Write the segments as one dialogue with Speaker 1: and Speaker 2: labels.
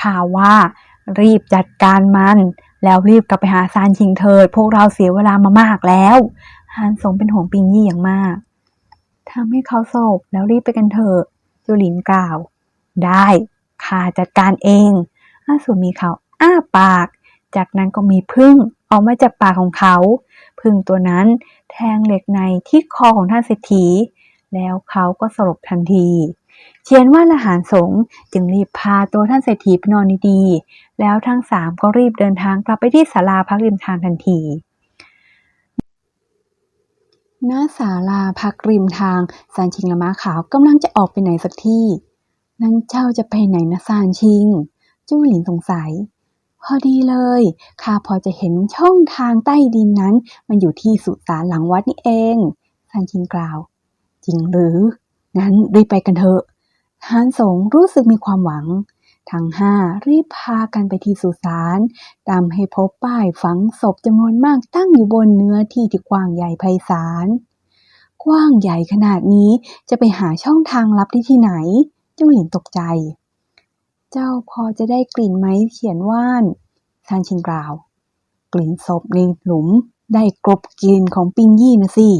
Speaker 1: ข้าว่า รีบจัดการมัน แล้วรีบกลับไปหาซานชิงเถิด พวกเราเสียเวลามามากแล้วฮานสงเป็นห่วงปิงยี่อย่างมากทำให้เขาสลบแล้วรีบไปกันเถอะจูหลินกล่าว ได้ข้าจัดการเองอาสูรมีเขาอ้าปาก จากนั้นก็มีพึ่งออกมาจากปากของเขา พึ่งตัวนั้นแทงเหล็กในที่คอของท่านเศรษฐี แล้วเขาก็สลบทันที เชียนว่าละหารสงจึงรีบพาตัวท่านเศรษฐีไปนอนดีๆ แล้วทั้งสามก็รีบเดินทางกลับไปที่ศาลาพักริมทางทันทีณศาลาพักริมทางซานชิงและม้าขาวกำลังจะออกไปไหนสักที่ นั่นเจ้าจะไปไหนนะซานชิง จู้หลินสงสัย พอดีเลย ข้าพอจะเห็นช่องทางใต้ดินนั้น มันอยู่ที่สุสานหลังวัดนี่เองซานชิงกล่าว จริงหรือ งั้นรีบไปกันเถอะฮานสงรู้สึกมีความหวัง ทั้งห้ารีบพากันไปที่สุสานตามให้พบป้ายฝังศพจำนวนมากตั้งอยู่บนเนื้อที่ที่กว้างใหญ่ไพศาล กว้างใหญ่ขนาดนี้จะไปหาช่องทางลับได้ที่ไหนจูหลินตกใจ เจ้าพอจะได้กลิ่นไหมเขียนว่านซานชิงกล่าว กลิ่นศพในหลุมได้กลบกลิ่นของปิงยี่นะสิ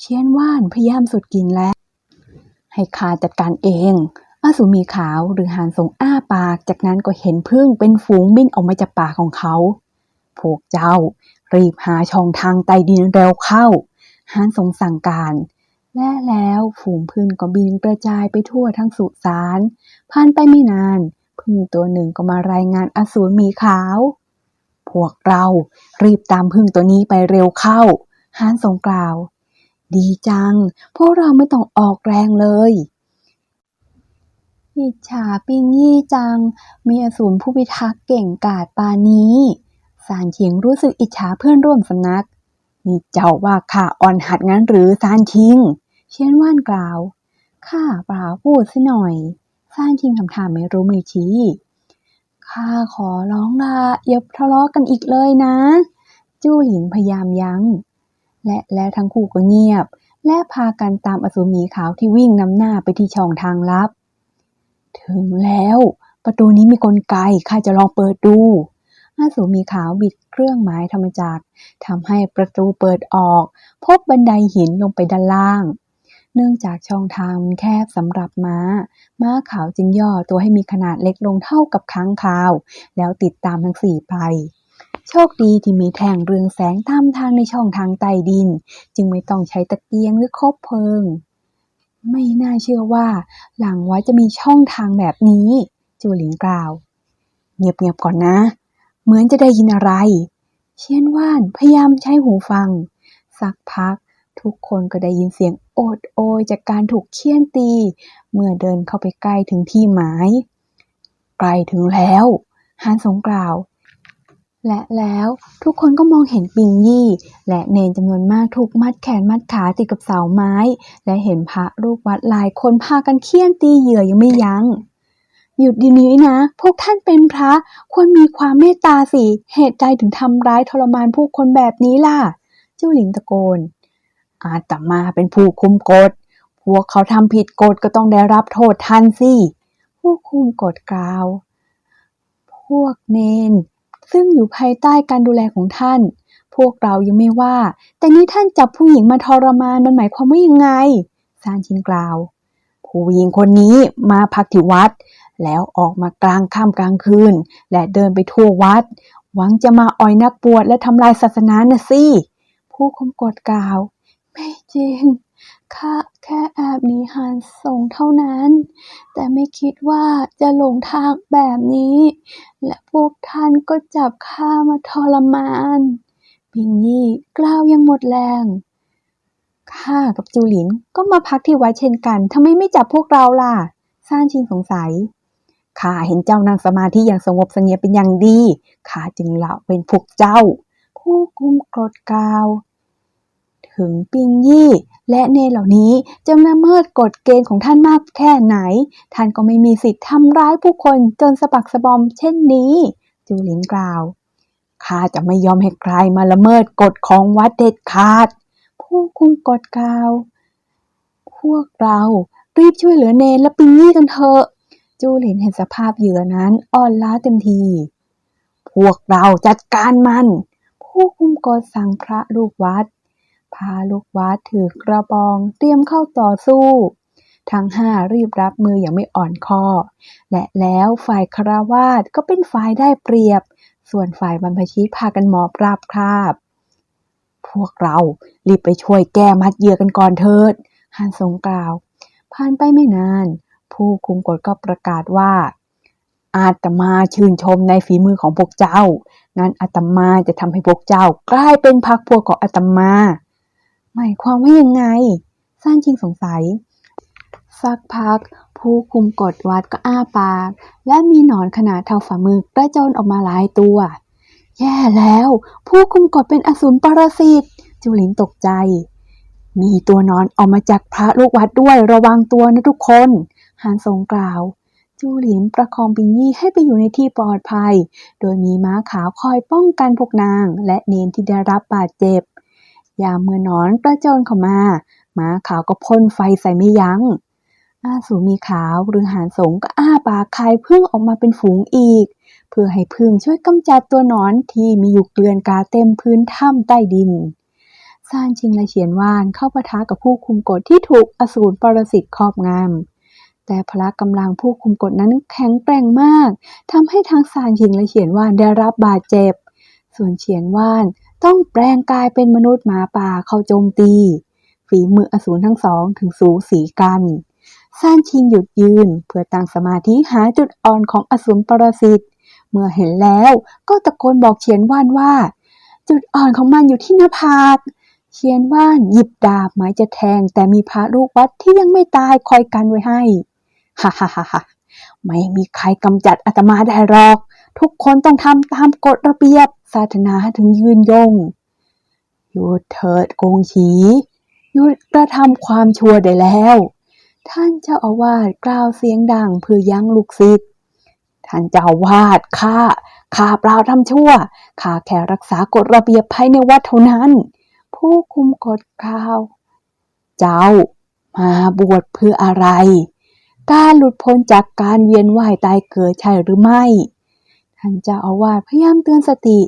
Speaker 1: เชียนว่านพยายามสุดกินแล้ว ให้ข้าจัดการเองอาสูมีขาวหรือหานสงอ้าปาก จากนั้นก็เห็นพึ่งเป็นฝูงบินออกมาจากปากของเขา พวกเจ้า รีบหาช่องทางใต้ดินเร็วเข้าหานสงสั่งการ และแล้วฝูงพึ่งก็บินกระจายไปทั่วทั้งสุสานผ่านไปไม่นาน พึ่งตัวหนึ่งก็มารายงานอสูรมีขาว พวกเรารีบตามพึ่งตัวนี้ไปเร็วเข้าฮานสงกล่าว ดีจัง พวกเราไม่ต้องออกแรงเลยอิจฉาปิงยี่จัง มีอสูรผู้พิทักษ์เก่งกาจปานนี้ซานเฉียงรู้สึกอิจฉาเพื่อนร่วมสำนัก นี่เจ้าว่าข้าอ่อนหัดงั้นหรือซานชิง เชียนว่านกล่าว ข้าเปล่าพูดสิหน่อยซานชิงทำท่าไม่รู้ไม่ชี้ ข้าขอร้องละอย่าทะเลาะกันอีกเลยนะ จู้หลินพยายามยัง้ง และแล้วทั้งคู่ก็เงียบ และพากันตามอสูรหมีขาวที่วิ่งนำหน้าไปที่ช่องทางลับ ถึงแล้ว ประตูนี้มีกลไกข้าจะลองเปิดดูอาสูรหมีขาวบิดเครื่องหมายธรรมจักรทำให้ประตูเปิดออก พบบันไดหินลงไปด้านล่าง เนื่องจากช่องทางมันแคบสำหรับม้า ม้าขาวจึงย่อตัวให้มีขนาดเล็กลงเท่ากับค้างคาว แล้วติดตามทั้งสี่ไป โชคดีที่มีแท่งเรืองแสงตามทางในช่องทางใต้ดิน จึงไม่ต้องใช้ตะเกียงหรือคบเพลิง ไม่น่าเชื่อว่า หลังวัดจะมีช่องทางแบบนี้ จูหลินกล่าว เงียบๆก่อนนะ เหมือนจะได้ยินอะไร เชียนว่านพยายามใช้หูฟัง สักพักทุกคนก็ได้ยินเสียงโอดโอยจากการถูกเคี่ยนตี เมื่อเดินเข้าไปใกล้ถึงที่หมาย ใกล้ถึงแล้วฮานสงกล่าว และแล้วทุกคนก็มองเห็นปิงยี่ และเนนจำนวนมากถูกมัดแขนมัดขาติดกับเสาไม้ และเห็นพระรูปวัดหลายคนพากันเคี่ยนตีเหยื่อยังไม่ยัง้งหยุดดียวนี้นะ พวกท่านเป็นพระควรมีความเมตตาสิ เหตุใดถึงทำร้ายทรมานผู้คนแบบนี้ล่ะ เจ้าหลินตะโกน อาตมาเป็นผู้คุมกฎ พวกเขาทำผิดกฎก็ต้องได้รับโทษทันสิ ผู้คุมกฎกล่าว พวกเนน ซึ่งอยู่ภายใต้การดูแลของท่าน พวกเรายังไม่ว่า แต่นี่ท่านจับผู้หญิงมาทรมานมันหมายความว่ายังไง ซานชินกล่าว ผู้หญิงคนนี้มาพักที่วัด แล้วออกมากลางค่ำกลางคืน และเดินไปทั่ววัด หวังจะมาอ่อยนักบวชและทำลายศาสนาน่ะสิ ผู้คมกฎกล่าว ไม่จริง แค่แอบหนีหานส่งเท่านั้น แต่ไม่คิดว่าจะหลงทางแบบนี้ และพวกท่านก็จับข้ามาทรมานปิงยี่กล่าวยังหมดแรงข้ากับจูหลินก็มาพักที่วัดเช่นกันทำไมไม่จับพวกเราล่ะซ่านชิงสงสัยข้าเห็นเจ้านั่งสมาธิอย่างสงบเสงี่ยมเป็นอย่างดีข้าจึงเล่าเป็นพวกเจ้า ผู้กุมกฎกล่าว ถึงปิงยี่ และเนเหล่านี้จะละเมิดกฎเกณฑ์ของท่านมากแค่ไหน ท่านก็ไม่มีสิทธิ์ทำร้ายผู้คนจนสะบักสะบอมเช่นนี้ จูหลินกล่าวข้าจะไม่ยอมให้ใครมาละเมิดกฎของวัดเด็ดขาด ผู้คุมกฎกล่าว พวกเรารีบช่วยเหลือเนนและปิงยี่กันเถอะ จูหลินเห็นสภาพเหยื่อนั้นอ่อนล้าเต็มที พวกเราจัดการมัน ผู้คุมกฎสั่งพระลูกวัด พาลูกวัดถือกระบองเตรียมเข้าต่อสู้ ทั้งห้ารีบรับมืออย่างไม่อ่อนข้อและแล้วฝ่ายคราวาสก็เป็นฝ่ายได้เปรียบ ส่วนฝ่ายบรรพชิตพากันหมอบราบคราบ พวกเรารีบไปช่วยแก้มัดเหยื่อกันก่อนเถิดฮันสงกล่าว ผ่านไปไม่นาน ผู้คุมกฎก็ประกาศว่าอาตมาชื่นชมในฝีมือของพวกเจ้างั้นอาตมาจะทำให้พวกเจ้ากลายเป็นพรรคพวกของอาตมา หมายความว่ายังไงซ่านชิงสงสัย สักพัก ผู้คุมกฎวัดก็อ้าปาก และมีหนอนขนาดเท่าฝ่ามือกระโจนออกมาหลายตัว แย่แล้ว ผู้คุมกฎเป็นอสูรปรสิตจุลินตกใจ มีตัวนอนออกมาจากพระลูกวัดด้วยระวังตัวนะทุกคนฮานทรงกล่าวจูหลินประคองปิงยี่ให้ไปอยู่ในที่ปลอดภัย โดยมีม้าขาวคอยป้องกันพวกนาง และเนนที่ได้รับบาดเจ็บ ยามเมื่อนอนกระโจนเข้ามาหมาขาวก็พ่นไฟใส่ไม่ยัง้งอาสูมีขาวหรือหานสงก็อ้าปากคายพึ่งออกมาเป็นฝูงอีก เพื่อให้พึ่งช่วยกำจัดตัวนอนที่มีอยู่เกลื่อนกาเต็มพื้นถ้ำใต้ดินซานชิงและเฉียนว่านเข้าปะทะกับผู้คุมกฎที่ถูกอสูรปรสิตครอบงำแต่พละกำลังผู้คุมกฎนั้นแข็งแกร่งมากทำให้ทั้งซานชิงและเฉียนว่านได้รับบาดเจ็บ ส่วนเฉียนว่าน ต้องแปลงกายเป็นมนุษย์หมาป่าเข้าโจมตี ฝีมืออสูรทั้งสองถึงสูสีกันซานชิงหยุดยืนเพื่อตั้งสมาธิหาจุดอ่อนของอสูรปรสิตเมื่อเห็นแล้วก็ตะโกนบอกเฉียนว่านว่า จุดอ่อนของมันอยู่ที่หน้าผากเชียนว่านหยิบดาบหมายจะแทง แต่มีพระลูกวัดที่ยังไม่ตายคอยกันไว้ให้ฮ่าฮ่าฮ่าฮ่าไม่มีใครกำจัดอาตมาได้หรอก ทุกคนต้องทำตามกฎระเบียบ ศาสนาถึงยืนยง หยุดเถิดโกงฉีหยุดกระทำความชั่วได้แล้ว ท่านเจ้าอาวาสกล่าวเสียงดังเพื่อยั้งลูกศิษย์ท่านเจ้าอาวาสข้าข้าเปล่าทำชั่วข้าแค่รักษากฎระเบียบภายในวัดเท่านั้น ผู้คุมกฎกล่าว เจ้ามาบวชเพื่ออะไร การหลุดพ้นจากการเวียนว่ายตายเกิดใช่หรือไม่ ท่านเจ้าอาวาสพยายามเตือนสติ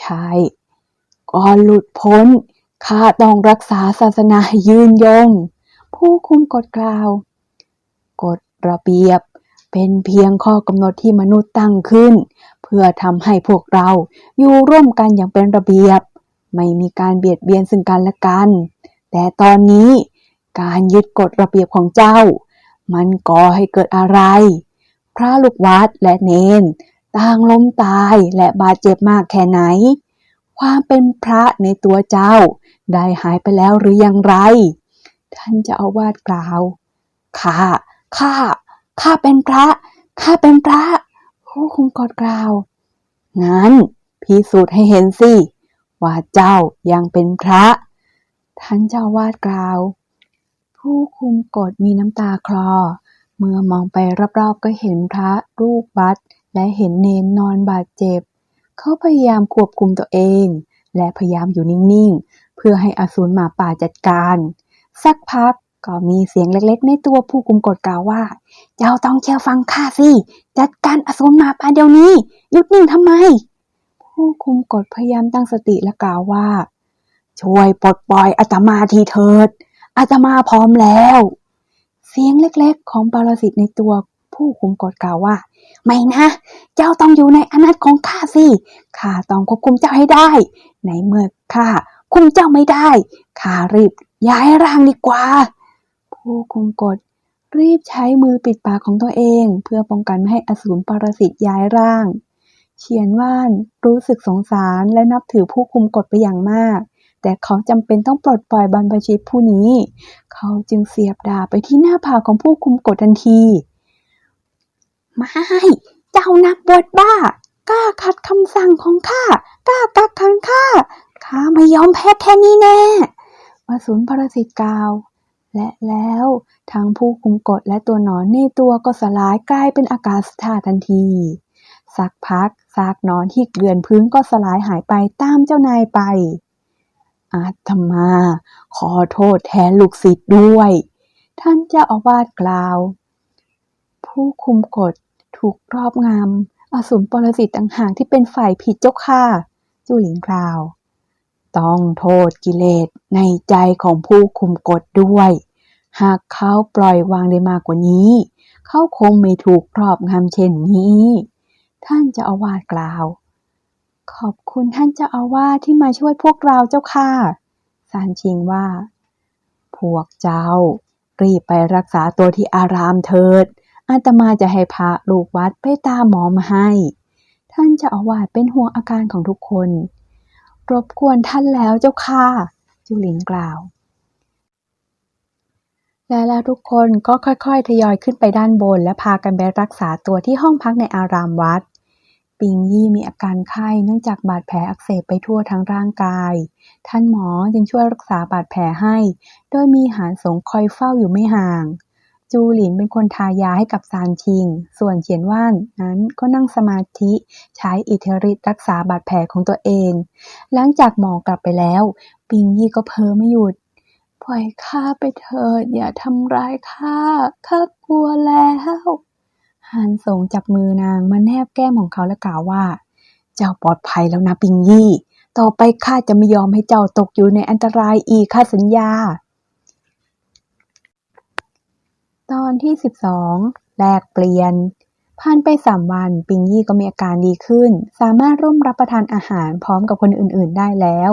Speaker 1: ใช่ ก่อนหลุดพ้น ข้าต้องรักษาศาสนายืนยง ผู้คุมกฎกล่าว กฎระเบียบเป็นเพียงข้อกำหนดที่มนุษย์ตั้งขึ้น เพื่อทำให้พวกเราอยู่ร่วมกันอย่างเป็นระเบียบ ไม่มีการเบียดเบียนซึ่งกันและกัน แต่ตอนนี้การยึดกฎระเบียบของเจ้า มันก่อให้เกิดอะไร พระลูกวัดและเนน ต่างล้มตายและบาดเจ็บมากแค่ไหน ความเป็นพระในตัวเจ้า ได้หายไปแล้วหรือยังไร ท่านเจ้าอาวาสกล่าว ข้า ข้า ข้าเป็นพระ ข้าเป็นพระผู้คุมกฎกล่าว งั้นพิสูจน์ให้เห็นสิ ว่าเจ้ายังเป็นพระ ท่านเจ้าอาวาดกล่าว ผู้คุมกฎมีน้ำตาคลอ เมื่อมองไปรอบๆก็เห็นพระรูปวัด และเห็นเนนนอนบาดเจ็บ เขาพยายามควบคุมตัวเอง และพยายามอยู่นิ่งๆ เพื่อให้อสูรหมาป่าจัดการ สักพักก็มีเสียงเล็กๆ ในตัวผู้คุมกฎกล่าวว่า เจ้าต้องเชื่อฟังข้าสิ จัดการอสูรหมาป่าเดี๋ยวนี้ หยุดนิ่งทำไม ผู้คุมกฎพยายามตั้งสติและกล่าวว่า ช่วยปลดปล่อยอาตมาทีเถิดอาตมาพร้อมแล้ว เสียงเล็กๆ ของปรสิตในตัว ผู้คุมกฎกล่าวว่า ไม่นะ เจ้าต้องอยู่ในอำนาจของข้าสิข้าต้องควบคุมเจ้าให้ได้ ในเมื่อข้าคุมเจ้าไม่ได้ข้ารีบย้ายร่างดีกว่า ผู้คุมกฎรีบใช้มือปิดปากของตัวเอง เพื่อป้องกันไม่ให้อสูรปรสิตย้ายร่าง เฉียนว่านรู้สึกสงสารและนับถือผู้คุมกฎไปอย่างมาก แต่เขาจำเป็นต้องปลดปล่อยบรรพชิตผู้นี้ เขาจึงเสียบดาบไปที่หน้าผากของผู้คุมกฎทันที ไม่ เจ้านักบวชบ้า กล้าขัดคำสั่งของข้า กล้ากักขังข้า ข้าไม่ยอมแพ้แค่นี้แน่วสูรประสิตกล่าว และแล้วทั้งผู้คุมกฎและตัวหนอนในตัวก็สลายกลายเป็นอากาศธาตุทันที สักพักซากนอนที่เกลื่อนพื้นก็สลายหายไปตามเจ้านายไป อาตมา ขอโทษแทนลูกศิษย์ด้วย ท่านเจ้าอาวาสกล่าว ผู้คุมกฎ ถูกครอบงำอสูรปรสิตต่างหากที่เป็นฝ่ายผิดเจ้าค่ะจูหลินกล่าว ต้องโทษกิเลสในใจของผู้คุมกฎด้วย หากเขาปล่อยวางได้มากกว่านี้ เขาคงไม่ถูกครอบงำเช่นนี้ ท่านเจ้าอาวาสกล่าว ขอบคุณท่านเจ้าอาวาสที่มาช่วยพวกเราเจ้าค่ะซานชิงว่า พวกเจ้ารีบไปรักษาตัวที่อารามเถิด อาตมาจะให้พระลูกวัดไปตามหมอมาให้ ท่านจ้าอาวาสเป็นห่วงอาการของทุกคน รบกวนท่านแล้วเจ้าค่ะ จุลินกล่าว และแล้วทุกคนก็ค่อยๆ ทยอยขึ้นไปด้านบน และพากันไปรักษาตัวที่ห้องพักในอารามวัด ปิงยี่มีอาการไข้เนื่องจากบาดแผลอักเสบไปทั่วทั้งร่างกาย ท่านหมอจึงช่วยรักษาบาดแผลให้ โดยมีหานสงคอยเฝ้าอยู่ไม่ห่าง จูหลินเป็นคนทายาให้กับซานชิง ส่วนเฉียนว่านนั้นก็นั่งสมาธิใช้อิทธิฤทธิ์รักษาบาดแผลของตัวเอง หลังจากหมอกลับไปแล้ว ปิงยี่ก็เพ้อไม่หยุด ปล่อยข้าไปเถิดอย่าทำร้ายข้า ข้ากลัวแล้วหานสงจับมือนางมาแนบแก้มของเขาและกล่าวว่า เจ้าปลอดภัยแล้วนะปิงยี่ ต่อไปข้าจะไม่ยอมให้เจ้าตกอยู่ในอันตรายอีกข้าสัญญา ตอน ที่สิบสองแลกเปลี่ยน ผ่านไปสามวัน ปิงยี่ก็มีอาการดีขึ้น สามารถร่วมรับประทานอาหารพร้อมกับคนอื่นๆได้แล้ว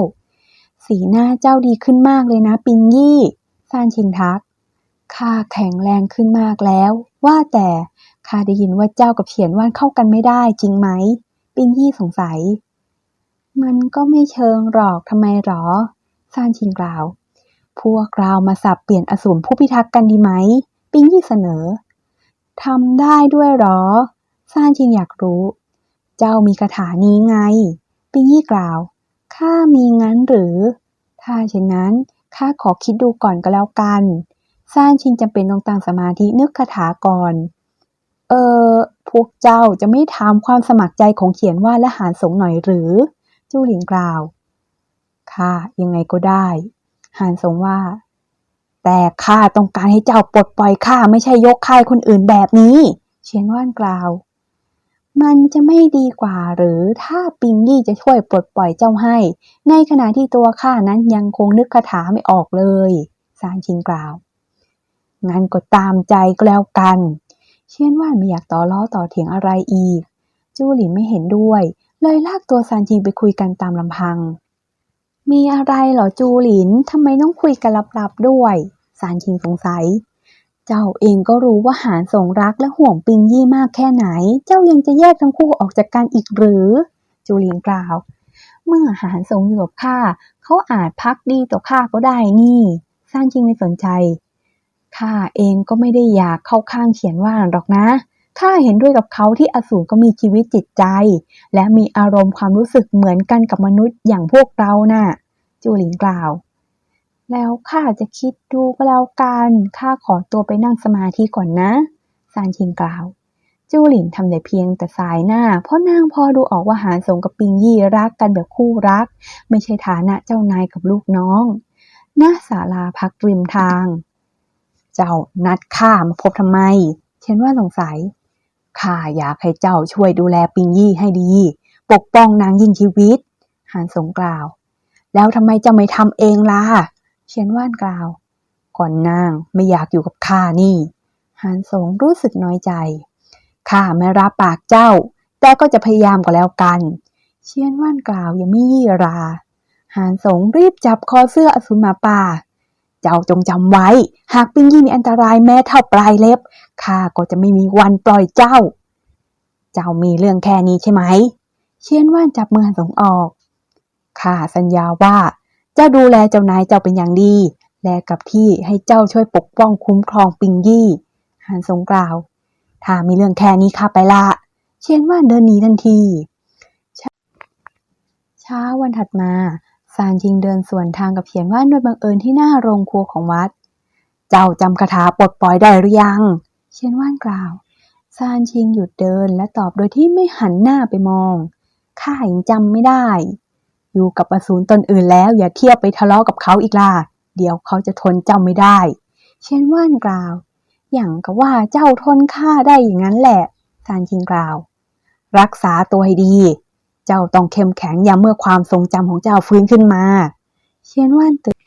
Speaker 1: สีหน้าเจ้าดีขึ้นมากเลยนะ ปิงยี่ซานชิงทักข้าแข็งแรงขึ้นมากแล้ว ว่าแต่ข้าได้ยินว่าเจ้ากับเฉียนว่านเข้ากันไม่ได้จริงไหม ปิงยี่สงสัย มันก็ไม่เชิงหรอกทำไมหรอซานชิงกล่าว พวกเรามาสับเปลี่ยนอสูรผู้พิทักษ์กันดีไหม ปิงยี่เสนอทำได้ด้วยหรอซานชิงอยากรู้ เจ้ามีคาถานี้ไง ปิงยี่กล่าว ข้ามีงั้นหรือ ถ้าเช่นนั้นข้าขอคิดดูก่อนก็แล้วกันซานชิงจำเป็นต้องตั้งสมาธินึกคาถาก่อน เออ พวกเจ้าจะไม่ถามความสมัครใจของเขียนว่าและหารสงหน่อยหรือ จูหลินกล่าว ค่ะ ยังไงก็ได้ หานสงว่า แต่ข้าต้องการให้เจ้าปลดปล่อยข้าไม่ใช่ยกค่ายคนอื่นแบบนี้ เชียนว่านกล่าว มันจะไม่ดีกว่าหรือถ้าปิงยี่จะช่วยปลดปล่อยเจ้าให้ ในขณะที่ตัวข้านั้นยังคงนึกคาถาไม่ออกเลยซานชิงกล่าว งั้นก็ตามใจก็แล้วกัน เชียนว่านไม่อยากต่อล้อต่อเถียงอะไรอีก จูหลินไม่เห็นด้วย เลยลากตัวซานชิงไปคุยกันตามลำพัง มีอะไรเหรอจูหลิน ทำไมต้องคุยกันลับๆด้วยซานชิงสงสัย เจ้าเองก็รู้ว่าหานสงรักและห่วงปิงยี่มากแค่ไหน เจ้ายังจะแยกทั้งคู่ออกจากกันอีกหรือ จูหลินกล่าว เมื่อหานสงอยู่กับข้าเขาอาจพักดีต่อข้าก็ได้นี่ซานชิงไม่สนใจข้าเองก็ไม่ได้อยากเข้าข้างเขียนว่านหรอกนะ ข้าเห็นด้วยกับเขาที่อสูรก็มีชีวิตจิตใจ และมีอารมณ์ความรู้สึกเหมือนกันกับมนุษย์อย่างพวกเราน่ะ จูหลินกล่าว แล้วข้าจะคิดดูก็แล้วกันข้าขอตัวไปนั่งสมาธิก่อนนะ ซานชิงกล่าว จูหลินทำได้เพียงแต่สายหน้า เพราะนางพอดูออกว่าหานสงกับปิงยี่รักกันแบบคู่รัก ไม่ใช่ฐานะเจ้านายกับลูกน้องหน้าศาลาพักริมทาง เจ้านัดข้ามาพบทำไม เช่นว่าสงสัย ข้าอยากให้เจ้าช่วยดูแลปิงยี่ให้ดี ปกป้องนางยิ่งชีวิตหานสงกล่าว แล้วทำไมเจ้าไม่ทำเองล่ะเชียนว่านกล่าว ก่อนนางไม่อยากอยู่กับข้านี่หานสงรู้สึกน้อยใจข้าไม่รับปากเจ้า แต่ก็จะพยายามก็แล้วกัน เชียนว่านกล่าวยังไม่ยี่ราหานสงรีบจับคอเสื้ออสูรหมาป่า เจ้าจงจำไว้ หากปิงยี่มีอันตรายแม้เท่าปลายเล็บข้าก็จะไม่มีวันปล่อยเจ้า เจ้ามีเรื่องแค่นี้ใช่ไหม เชียนว่านจับมือหันสงออกข้าสัญญาว่าจะดูแลเจ้านายเจ้าเป็นอย่างดี และกับที่ให้เจ้าช่วยปกป้องคุ้มครองปิงยี่หันสงกล่าว ถ้ามีเรื่องแค่นี้ข้าไปละ เชียนว่านเดินหนีทันที เช้าวันถัดมา ซานจิงเดินสวนทางกับเขียนว่านโดยบังเอิญที่หน้าโรงครัวของวัด เจ้าจำคาถาปลดปล่อยได้หรือยังเชียนว่านกล่าว ซานชิงหยุดเดินและตอบโดยที่ไม่หันหน้าไปมอง ข้ายังจำไม่ได้ อยู่กับอสูรตนอื่นแล้วอย่าเที่ยวไปทะเลาะกับเขาอีกล่ะ เดี๋ยวเขาจะทนเจ้าไม่ได้เชียนว่านกล่าว อย่างก็ว่าเจ้าทนข้าได้อย่างนั้นแหละ ซานชิงกล่าว รักษาตัวให้ดี เจ้าต้องเข้มแข็งยามเมื่อความทรงจำของเจ้าฟื้นขึ้นมา เชียนว่านตื่น